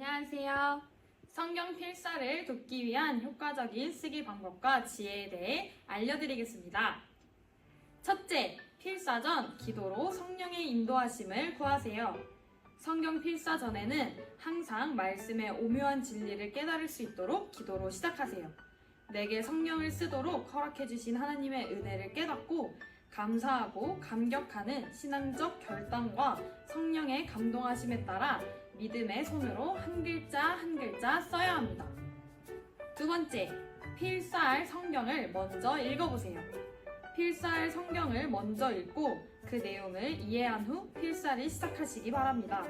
안녕하세요. 성경 필사를 돕기 위한 효과적인 쓰기 방법과 지혜에 대해 알려드리겠습니다. 첫째, 필사 전 기도로 성령의 인도하심을 구하세요. 성경 필사 전에는 항상 말씀의 오묘한 진리를 깨달을 수 있도록 기도로 시작하세요. 내게 성령을 쓰도록 허락해 주신 하나님의 은혜를 깨닫고 감사하고 감격하는 신앙적 결단과 성령의 감동하심에 따라 믿음의 손으로 한 글자 한 글자 써야 합니다. 두 번째, 필사할 성경을 먼저 읽어보세요. 필사할 성경을 먼저 읽고 그 내용을 이해한 후 필사를 시작하시기 바랍니다.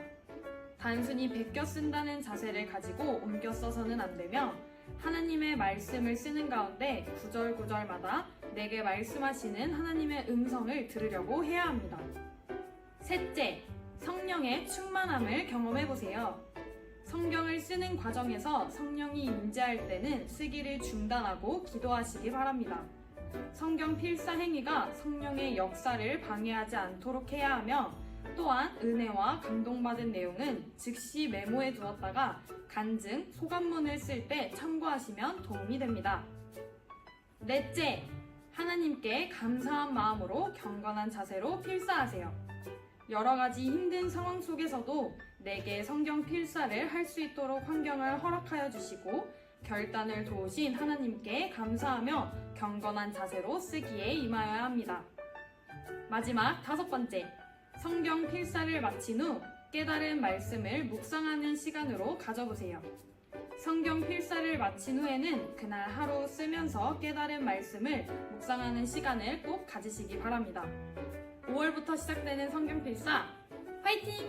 단순히 베껴 쓴다는 자세를 가지고 옮겨 써서는 안 되며 하나님의 말씀을 쓰는 가운데 구절구절마다 내게 말씀하시는 하나님의 음성을 들으려고 해야 합니다. 셋째, 성령의 충만함을 경험해 보세요. 성경을 쓰는 과정에서 성령이 임재할 때는 쓰기를 중단하고 기도하시기 바랍니다. 성경 필사 행위가 성령의 역사를 방해하지 않도록 해야 하며 또한 은혜와 감동받은 내용은 즉시 메모해 두었다가 간증, 소감문을 쓸 때 참고하시면 도움이 됩니다. 넷째, 하나님께 감사한 마음으로 경건한 자세로 필사하세요. 여러 가지 힘든 상황 속에서도 내게 성경 필사를 할 수 있도록 환경을 허락하여 주시고 결단을 도우신 하나님께 감사하며 경건한 자세로 쓰기에 임하여야 합니다. 마지막 다섯 번째, 성경 필사를 마친 후 깨달은 말씀을 묵상하는 시간으로 가져보세요. 성경 필사를 마친 후에는 그날 하루 쓰면서 깨달은 말씀을 묵상하는 시간을 꼭 가지시기 바랍니다. 5월부터 시작되는 성경 필사, 화이팅!